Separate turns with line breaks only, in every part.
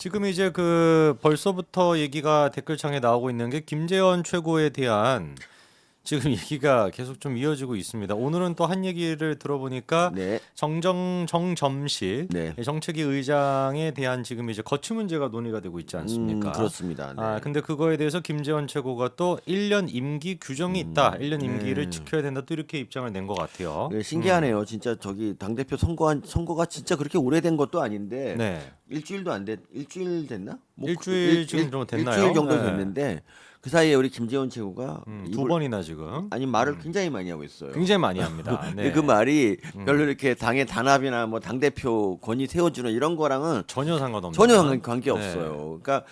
지금 이제 그 벌써부터 얘기가 댓글창에 나오고 있는 게 김재원 최고에 대한 지금 얘기가 계속 좀 이어지고 있습니다. 오늘은 또 한 얘기를 들어보니까
네.
정정 정점식
네.
정책위 의장에 대한 지금 이제 거취 문제가 논의가 되고 있지 않습니까?
음, 그렇습니다. 네.
아 근데 그거에 대해서 김재원 최고가 또 1년 임기 규정이 있다. 1년 임기를
네.
지켜야 된다. 또 이렇게 입장을 낸 것 같아요.
네, 신기하네요. 진짜 저기 당 대표 선거한 선거가 진짜 그렇게 오래된 것도 아닌데
네.
일주일도 안 됐. 일주일 됐나? 뭐
일주일
일-
지금
일-
좀 됐나요?
일주일 정도
네.
됐는데 그 사이에 우리 김재원 최고가
음,
입을-
두 번이나 지금
아니 말을 굉장히 많이 하고 있어요.
굉장히 많이 합니다.
근데
네.
그 말이 별로 이렇게 당의 단합이나 뭐 당 대표 권위 세워주는 이런 거랑은
전혀 상관없는
전혀 관- 관계
네.
없어요. 그러니까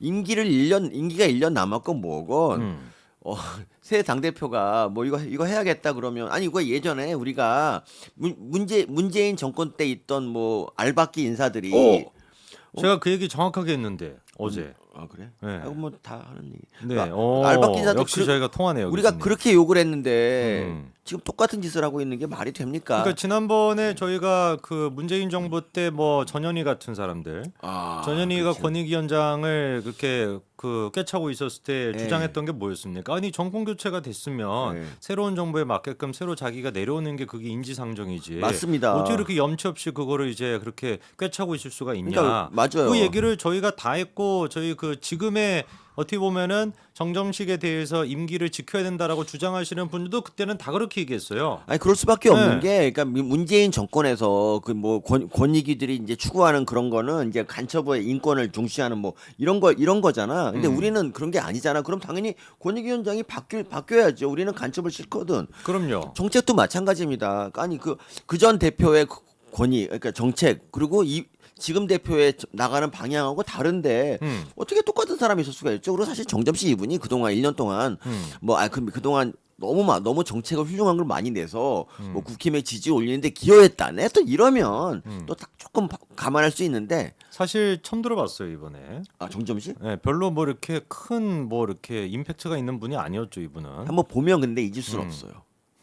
임기를 1년 임기가 1년 남았건 뭐건
음.
어, 새 당 대표가 뭐 이거 이거 해야겠다 그러면 아니 이거 예전에 우리가 문, 문재 문재인 정권 때 있던 뭐 알박기 인사들이
어. 제가 그 얘기 정확하게 했는데 어제.
아 그래?
네.
아, 뭐다 하는 얘기.
네.
그러니까
어,
알박기 인사도
역시
그-
저희가 통하네요.
우리가
교수님.
그렇게 욕을 했는데
음.
지금 똑같은 짓을 하고 있는 게 말이 됩니까?
그러니까 지난번에 저희가 그 문재인 정부 때 뭐 전현희 같은 사람들
아,
전현희가
그치.
권익위원장을 그렇게 그 꿰차고 있었을 때
네.
주장했던 게 뭐였습니까? 아니 정권 교체가 됐으면
네.
새로운 정부에 맞게끔 새로 자기가 내려오는 게 그게 인지상정이지.
맞습니다.
어떻게 이렇게 염치 없이 그거를 이제 그렇게 꿰차고 있을 수가 있냐?
그러니까 맞아요.
그 얘기를 저희가 다 했고 저희 그 지금의 어떻게 보면은 정점식에 대해서 임기를 지켜야 된다라고 주장하시는 분들도 그때는 다 그렇게 얘기했어요.
아니 그럴 수밖에 없는
네.
게 그러니까 미- 문재인 정권에서 그 뭐 권익위들이 이제 추구하는 그런 거는 이제 간첩의 인권을 중시하는 뭐 이런 거 이런 거잖아. 근데
음.
우리는 그런 게 아니잖아. 그럼 당연히 권익위원장이 바뀔 바뀌어야죠. 우리는 간첩을 싫거든.
그럼요.
정책도 마찬가지입니다. 아니 그 그 전 대표의 그 권위 그러니까 정책 그리고 이 지금 대표의 저- 나가는 방향하고 다른데
음.
어떻게 똑같은 사람이 있을 수가 있죠? 그리고 사실 정점식 이분이 그동안 1년 동안
음.
뭐아 그 그동안 너무 마, 너무 정책을 훌륭한 걸 많이 내서
음.
뭐 국힘의 지지 올리는데 기여했다. 네, 또 이러면
음.
또 딱 조금 바- 감안할 수 있는데
사실 처음 들어봤어요 이번에.
아 정점식
네, 별로 뭐 이렇게 큰 뭐 이렇게 임팩트가 있는 분이 아니었죠 이분은.
한번 보면 근데 잊을 수는
음.
없어요.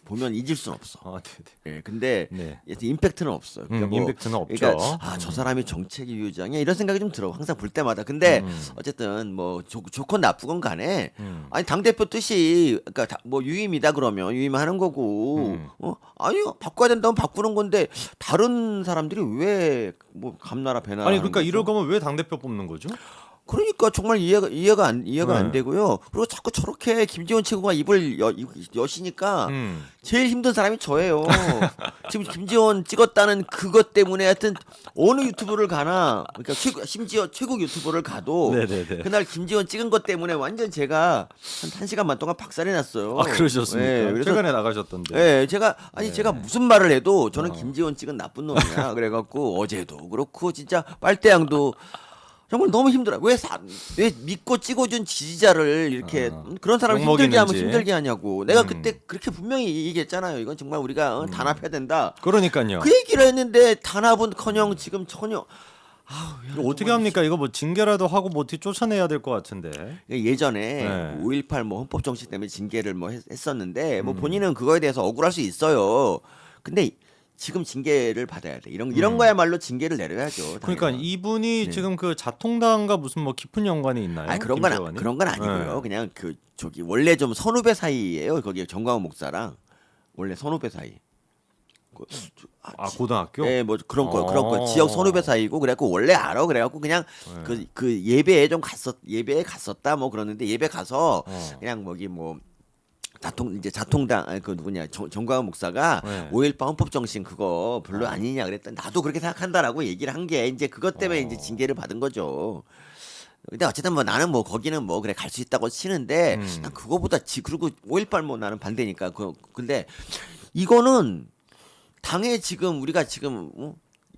보면 잊을 수는 없어.
아, 네,
예, 근데
네.
여튼 임팩트는 없어요.
음,
뭐
임팩트는 없죠.
그러니까 아, 저 사람이 정책위 위원장이야 이런 생각이 좀 들어. 항상 볼 때마다. 근데
음.
어쨌든 뭐 좋, 좋건 나쁘건 간에
음.
아니 당 대표 뜻이 그러니까 다- 뭐 유임이다 그러면 유임하는 거고
음.
어 아니요 바꿔야 된다면 바꾸는 건데 다른 사람들이 왜 뭐 감나라 배나라
아니 그러니까
거죠?
이럴 거면 왜 당 대표 뽑는 거죠?
그러니까 정말 이해가 이해가 안 이해가
네.
안 되고요 그리고 자꾸 저렇게 김지원 최고가 입을 여, 여시니까
음.
제일 힘든 사람이 저예요. 지금 김지원 찍었다는 그것 때문에 하여튼 어느 유튜브를 가나 그러니까 최고, 심지어 최고 유튜버를 가도
네네네.
그날 김지원 찍은 것 때문에 완전 제가 한, 한 시간 반 동안 박살이 났어요.
아 그러셨습니까?
네, 그래서
최근에 나가셨던데.
예, 제가 아니
네.
제가 무슨 말을 해도 저는
어.
김지원 찍은 나쁜 놈이야. 그래갖고 어제도 그렇고 진짜 빨대양도 정말 너무 힘들어. 왜, 사, 왜 믿고 찍어준 지지자를 이렇게
어.
그런 사람 힘들게 하면
욕먹이는지.
힘들게 하냐고. 내가
음.
그때 그렇게 분명히 얘기했잖아요. 이건 정말 우리가 어, 단합해야 된다.
그러니까요.
그 얘기를 했는데 단합은커녕 지금 전혀
이거 어떻게 합니까? 이거 뭐 징계라도 하고 뭐 어떻게 쫓아내야 될 것 같은데.
예전에
네.
5.18뭐 헌법 정신 때문에 징계를 뭐 했, 했었는데
음.
뭐 본인은 그거에 대해서 억울할 수 있어요. 근데 지금 징계를 받아야 돼. 이런 이런
음.
거야말로 징계를 내려야죠.
그러니까
당연히.
이분이
네.
지금 그 자통당과 무슨 뭐 깊은 연관이 있나요?
아니 그런 건 아-
김재환이?
그런 건 아니고요.
네.
그냥 그 저기 원래 좀 선후배 사이예요. 거기 정광훈 목사랑 원래 선후배 사이. 그, 저- 아,
아
지-
고등학교?
예, 뭐 그런 거 그런 거
어.
지역 선후배 사이고 그래갖고 원래 알아 그래갖고 그냥
네.
그그 예배에 좀 갔었 예배에 갔었다 뭐 그러는데 예배 가서
어.
그냥 뭐기 뭐 자통 이제 자통당 아니 그 누구냐 정, 정광훈 목사가
네.
5.18 헌법 정신 그거 별로 아니냐 그랬더니 나도 그렇게 생각한다라고 얘기를 한 게 이제 그것 때문에
어.
이제 징계를 받은 거죠. 근데 어쨌든 뭐 나는 뭐 거기는 뭐 그래 갈 수 있다고 치는데
음.
난 그거보다 지 그리고 5.18 뭐 나는 반대니까 그 근데 이거는 당에 지금 우리가 지금 어?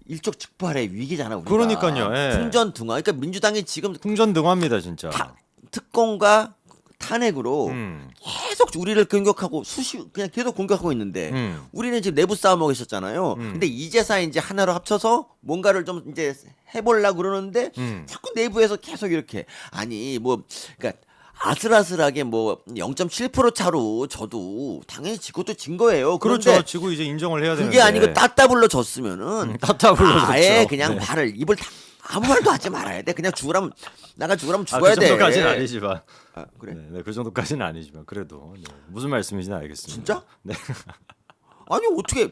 일촉즉발의 위기잖아 우리가.
그러니까요, 예.
풍전등화. 그러니까 민주당이 지금
풍전등화입니다 진짜.
타- 특검과 탄핵으로
음.
계속 우리를 공격하고 수시 그냥 계속 공격하고 있는데
음.
우리는 지금 내부 싸움하고 있었잖아요.
음.
근데 이제사 이제 하나로 합쳐서 뭔가를 좀 이제 해보려 그러는데
음.
자꾸 내부에서 계속 이렇게 아니 뭐 그러니까 아슬아슬하게 뭐 0.7% 차로 저도 당연히 지고도 진 거예요.
그렇죠. 지고 이제 인정을 해야 되는데.
그게 아니고 따따블로 졌으면은
음, 따따블로
아예
졌죠.
그냥
네.
말을 입을 다 아무 말도 하지 말아야 돼. 그냥 죽으라면 나가 죽으라면
아,
죽어야
그
돼.
정도까지는 아니지만.
아, 그래.
네, 네, 그 정도까지는 아니지만 그래도 네, 무슨 말씀인지는 알겠습니다.
진짜?
네.
아니 어떻게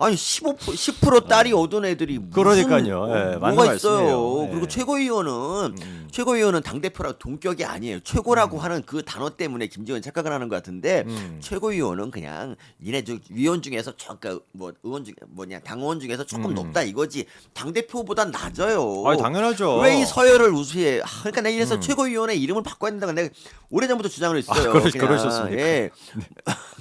아니 15% 10% 딸이 얻은 애들이 무슨
그러니까요.
어,
예, 맞는
뭐가 있어요.
말씀이에요. 예.
그리고 최고위원은 최고위원은 당 대표랑 동격이 아니에요. 최고라고 하는 그 단어 때문에 김지원 착각을 하는 것 같은데
음.
최고위원은 그냥 니네 저 위원 중에서 저까 뭐 의원 중 뭐냐 당원 중에서 조금
음.
높다 이거지 당 대표보단 낮아요.
아, 당연하죠.
왜 이 서열을 우수해? 아, 그러니까 내가 이래서
음.
최고위원의 이름을 바꿔야 된다고 내가 오래전부터 주장을 했어요.
아, 그러-
그냥,
그러셨습니까? 네.
예.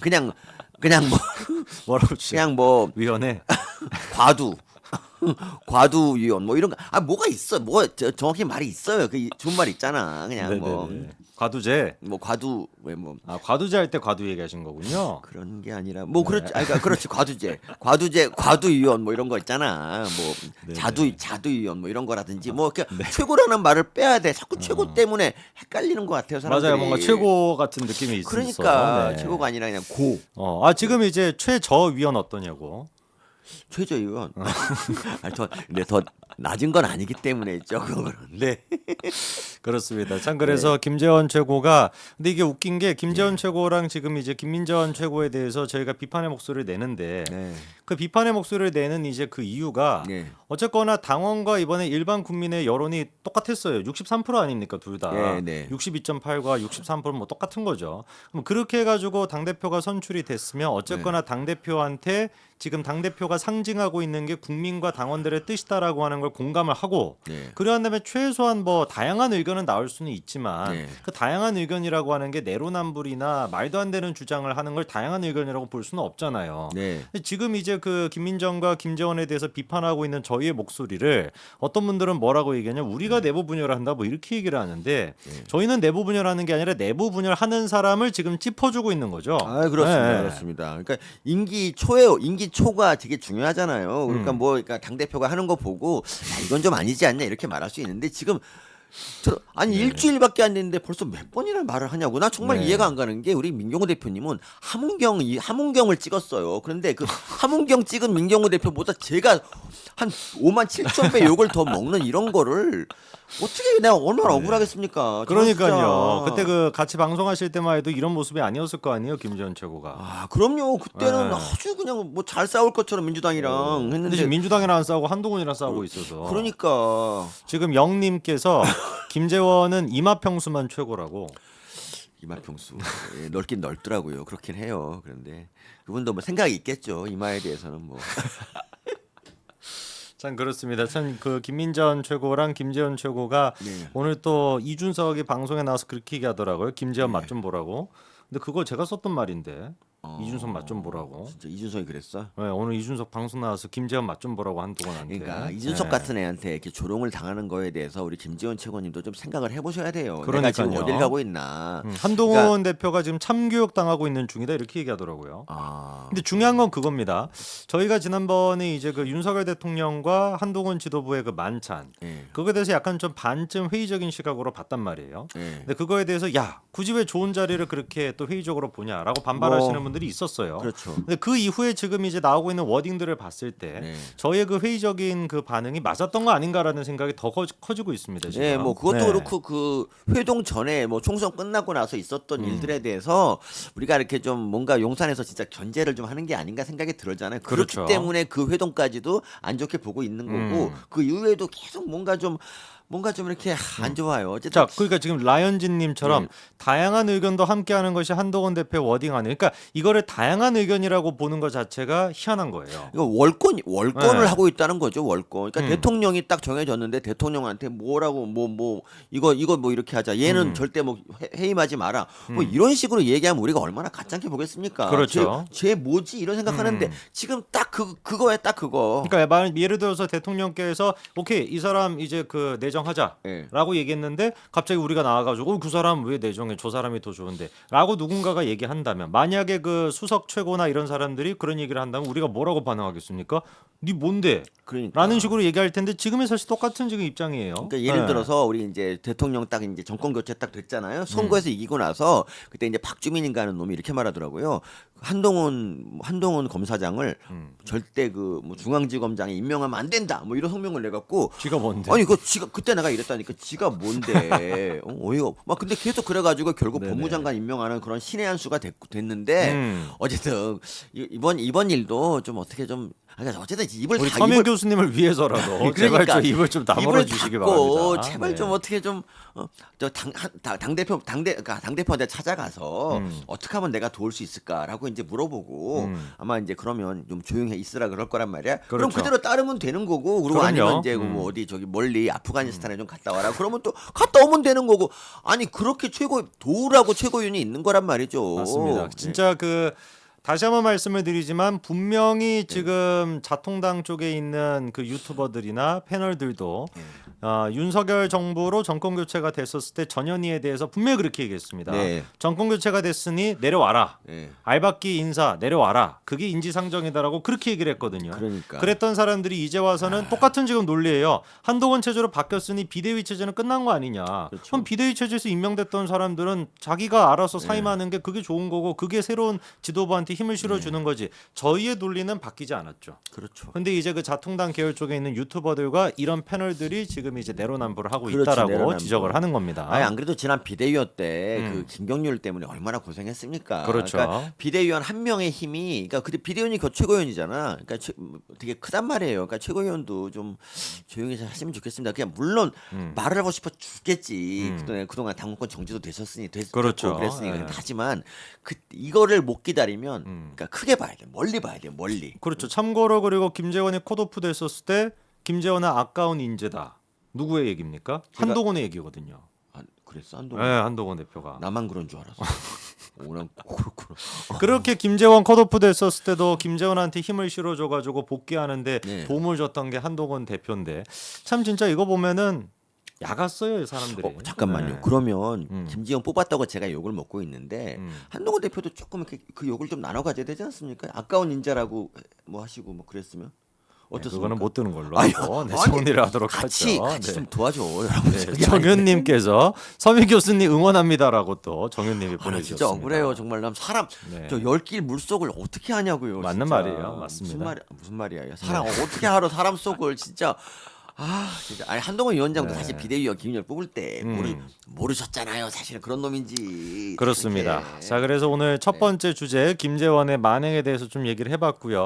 그냥 그냥 뭐
뭐라고 치?
그냥 뭐
위원회
과두 과두 위원 뭐 이런 거 아 뭐가 있어 뭐 저, 정확히 말이 있어요 그 이- 좋은 말 있잖아 그냥 뭐
네네네. 과두제.
뭐 과두 왜뭐
아 과두제 할 때 과두 얘기하신 거군요.
그런 게 아니라 뭐
네.
그렇지 아 그러니까 그렇지 과두제 과두제 과두 위원 뭐 이런 거 있잖아 뭐. 자두 자두 위원 뭐 이런 거라든지 뭐 이렇게 최고라는 말을 빼야 돼 자꾸 최고 때문에 헷갈리는 것 같아요 사람들이
맞아요. 뭔가 최고 같은 느낌이 있어서.
그러니까
네.
최고가 아니라 그냥 고
어, 아 지금 이제 최저 위원 어떠냐고.
최저 위원 아니 더 근데 더 낮은 건 아니기 때문에 조금 그런데
그렇습니다. 참 그래서
네.
김재원 최고가 근데 이게 웃긴 게 김재원 최고랑 지금 이제 김민전 최고에 대해서 저희가 비판의 목소리를 내는데
네.
그 비판의 목소리를 내는 이제 그 이유가
네.
어쨌거나 당원과 이번에 일반 국민의 여론이 똑같았어요. 63% 아닙니까 둘 다.
네, 네.
62.8과 63%뭐 똑같은 거죠. 그럼 그렇게 해가지고 당 대표가 선출이 됐으면 어쨌거나
네.
당 대표한테 지금 당 대표가 상징하고 있는 게 국민과 당원들의 뜻이다라고 하는 걸 공감을 하고
네.
그러한 다음에 최소한 뭐 다양한 의견은 나올 수는 있지만
네.
그 다양한 의견이라고 하는 게 내로남불이나 말도 안 되는 주장을 하는 걸 다양한 의견이라고 볼 수는 없잖아요.
네.
지금 이제 그 김민정과 김재원에 대해서 비판하고 있는 저희의 목소리를 어떤 분들은 뭐라고 얘기하냐 우리가 내부 분열을 한다 뭐 이렇게 얘기를 하는데
네.
저희는 내부 분열하는 게 아니라 내부 분열하는 사람을 지금 짚어주고 있는 거죠.
아 그렇습니다,
네.
그렇습니다. 그러니까 임기 초에 임기 초가 되게 중요하잖아요. 그러니까
음.
뭐 그러니까 당 대표가 하는 거 보고 야, 이건 좀 아니지 않냐 이렇게 말할 수 있는데 지금 들어, 아니 일주일밖에 안 됐는데 벌써 몇 번이나 말을 하냐고 나 정말
네.
이해가 안 가는 게 우리 민경호 대표님은 함은경 이 함은경을 찍었어요. 그런데 그 함은경 찍은 민경호 대표보다 제가 한 5만 7천 배 욕을 더 먹는 이런 거를 어떻게 내가 얼마나 억울하겠습니까? 저는
네. 그러니까요.
진짜.
그때 그 같이 방송하실 때만 해도 이런 모습이 아니었을 거 아니에요, 김재원 최고가.
아 그럼요 그때는
네.
아주 그냥 뭐 잘 싸울 것처럼 민주당이랑
근데
했는데
지금 민주당이랑 안 싸우고 한동훈이랑 싸우고 있어서.
그러니까
지금 영님께서 김재원은 이마 평수만 최고라고.
이마평수 예, 넓긴 넓더라고요 그렇긴 해요 그런데 그분도 뭐 생각이 있겠죠 이마에 대해서는 뭐
참 그렇습니다. 참 그 김민전 최고랑 김재원 최고가
네.
오늘 또 이준석이 방송에 나와서 그렇게 얘기하더라고요. 김재원 맛 좀 보라고. 근데 그거 제가 썼던 말인데
어,
이준석 맛 좀 보라고.
진짜 이준석이 그랬어
네, 오늘 이준석 방송 나와서 김재원 맛 좀 보라고 한동훈한테.
그러니까 이준석
네.
같은 애한테 이렇게 조롱을 당하는 거에 대해서 우리 김지원 최고님도 좀 생각을 해보셔야 돼요 내가
그러니까요.
지금 어딜 가고 있나
음, 한동훈 대표가 지금 참교육 당하고 있는 중이다 이렇게 얘기하더라고요.
아
근데 중요한 건 그겁니다. 저희가 지난번에 이제 그 윤석열 대통령과 한동훈 지도부의 그 만찬
예.
그거에 대해서 약간 좀 반쯤 회의적인 시각으로 봤단 말이에요.
예.
근데 그거에 대해서 야 굳이 왜 좋은 자리를 그렇게 또 회의적으로 보냐라고 반발하시는
뭐,
분들이 있었어요.
그렇죠
근데 그 이후에 지금 이제 나오고 있는 워딩들을 봤을 때
네.
저희의 그 회의적인 그 반응이 맞았던 거 아닌가라는 생각이 더 커, 커지고 있습니다. 지금.
네, 뭐 그것도
네.
그렇고 그 회동 전에 뭐 총선 끝나고 나서 있었던
음.
일들에 대해서 우리가 이렇게 좀 뭔가 용산에서 진짜 견제를 좀 하는 게 아닌가 생각이 들었잖아요. 그렇기
그렇죠.
때문에 그 회동까지도 안 좋게 보고 있는 거고
음.
그 이후에도 계속 뭔가 좀 뭔가 좀 이렇게 안 좋아요. 어쨌든
자, 그러니까 지금 라이언진님처럼
네.
다양한 의견도 함께하는 것이 한동훈 대표 워딩 아니에요. 그러니까 이거를 다양한 의견이라고 보는 것 자체가 희한한 거예요.
이거 월권 월권을
네.
하고 있다는 거죠 월권. 그러니까
음.
대통령이 딱 정해졌는데 대통령한테 뭐라고 뭐 뭐 이거 이거 뭐 이렇게 하자. 얘는
음.
절대 뭐 해- 해임하지 마라. 뭐 이런 식으로 얘기하면 우리가 얼마나 가짱게 보겠습니까?
그렇죠.
쟤, 쟤 뭐지 이런 생각하는데
음.
지금 딱 그 그거에 딱 그거.
그러니까 말- 예를 들어서 대통령께서 오케이 이 사람 이제 그 내정 하자.
예.
라고 얘기했는데 갑자기 우리가 나와가지고 어, 그 사람 왜 내정해 저 사람이 더 좋은데 라고 누군가가 얘기한다면 만약에 그 수석 최고나 이런 사람들이 그런 얘기를 한다면 우리가 뭐라고 반응하겠습니까 네 뭔데
그러니까.
라는 식으로 얘기할 텐데 지금이 사실 똑같은 지금 입장이에요
그러니까 예를
네.
들어서 우리 이제 대통령 딱 이제 정권 교체 딱 됐잖아요.
음.
선거에서 이기고 나서 그때 이제 박주민인가 하는 놈이 이렇게 말하더라고요. 한동훈 한동훈 검사장을
음.
절대 그 뭐 중앙지검장에 임명하면 안 된다. 뭐 이런 성명을 내갖고
쥐가 뭔데?
아니 그 지가 그때 내가 이랬다니까 지가 뭔데 어, 어이가 없- 막 근데 계속 그래가지고 결국
네네.
법무장관 임명하는 그런 신의 한 수가 됐, 됐는데
음.
어쨌든 이- 이번 이번 일도 좀 어떻게 좀 아니, 어쨌든 입을
우리
다
서민
입을
교수님을 위해서라도 제발 좀 입을 좀 다물어
입을
주시기
닫고
바랍니다.
제발
네.
좀 어떻게 좀저당 대표 당대 그러니까 당 대표한테 찾아가서
음.
어떻게 하면 내가 도울 수 있을까라고 이제 물어보고
음.
아마 이제 그러면 좀 조용히 있으라 그럴 거란 말이야. 그럼
그렇죠.
그대로 따르면 되는 거고 그리고
그럼요.
아니면 이제 뭐
음.
어디 저기 멀리 아프가니스탄에 좀 갔다 와라. 그러면 또 갔다 오면 되는 거고 아니 그렇게 최고 도우라고 최고위원이 있는 거란 말이죠.
맞습니다.
네.
진짜 그 다시 한번 말씀을 드리지만 분명히 지금 자통당 쪽에 있는 그 유튜버들이나 패널들도
네.
어, 윤석열 정부로 정권 교체가 됐었을 때 전현희에 대해서 분명히 그렇게 얘기했습니다.
네.
정권 교체가 됐으니 내려와라.
네.
알박기 인사 내려와라. 그게 인지상정이다라고 그렇게 얘기를 했거든요.
그러니까.
그랬던 사람들이 이제 와서는 똑같은 지금 논리예요. 한동훈 체제로 바뀌었으니 비대위 체제는 끝난 거 아니냐.
그렇죠.
그럼 비대위 체제에서 임명됐던 사람들은 자기가 알아서
네.
사임하는 게 그게 좋은 거고 그게 새로운 지도부한테 힘을 실어주는 거지. 저희의 논리는 바뀌지 않았죠.
그렇죠.
근데 이제 그 자통당 계열 쪽에 있는 유튜버들과 이런 패널들이 지금 이제 내로남불을 하고
그렇죠,
있다라고
내로남불.
지적을 하는 겁니다.
아니 안 그래도 지난 비대위원 때
음.
그 김경률 때문에 얼마나 고생했습니까?
그렇죠.
그러니까 비대위원 한 명의 힘이 그러니까 그때 비대위원이 그 최고위원이잖아. 그러니까 최, 되게 크단 말이에요. 그러니까 최고위원도 좀 조용히 좀 하시면 좋겠습니다. 그냥 물론
음.
말을 하고 싶어 죽겠지.
음.
그동안 그동안 당무권 정지도 되셨으니 됐,
그렇죠.
됐고 그랬으니까
예.
하지만 그 이거를 못 기다리면
음.
그러니까 크게 봐야 돼. 멀리 봐야 돼. 멀리.
그렇죠. 참고로 그리고 김재원이 컷오프 됐었을 때 김재원은 아까운 인재다. 누구의 얘기입니까? 한동훈의 얘기거든요.
아, 그랬어
네,
한동안.
한동훈 대표가.
나만 그런 줄 알았어. 오난 그렇구나.
그렇게 김재원 컷오프 됐었을 때도 김재원한테 힘을 실어줘가지고 복귀하는데
네.
도움을 줬던 게 한동훈 대표인데 참 진짜 이거 보면은 야갔어요 이 사람들이.
어, 잠깐만요.
네.
그러면
음.
김지영 뽑았다고 제가 욕을 먹고 있는데
음.
한동훈 대표도 조금 이렇게 그 욕을 좀 나눠 가져야 되지 않습니까? 아까운 인자라고 뭐 하시고 뭐 그랬으면
네,
어떻습니까?
그거는 못 드는 걸로 하고 네, 정리를 하도록
같이
하죠.
같이
네.
좀 도와줘.
네, 정현님께서 서민 교수님 응원합니다라고 또 정현님이
나
보내주셨습니다.
진짜 억울해요. 정말 남 사람
네.
저 열길 물 속을 어떻게 하냐고요.
맞는
진짜.
말이에요. 맞습니다. 네.
무슨 말 무슨 말이야? 사람 어떻게 하러 사람 속을 진짜 아 진짜 아니 한동훈 위원장도
네.
사실 비대위원 김윤열 뽑을 때
음.
모르 모르셨잖아요. 사실은 그런 놈인지
그렇습니다.
그렇게.
자, 그래서 오늘 첫
네.
번째 주제 김재원의 만행에 대해서 좀 얘기를 해봤고요.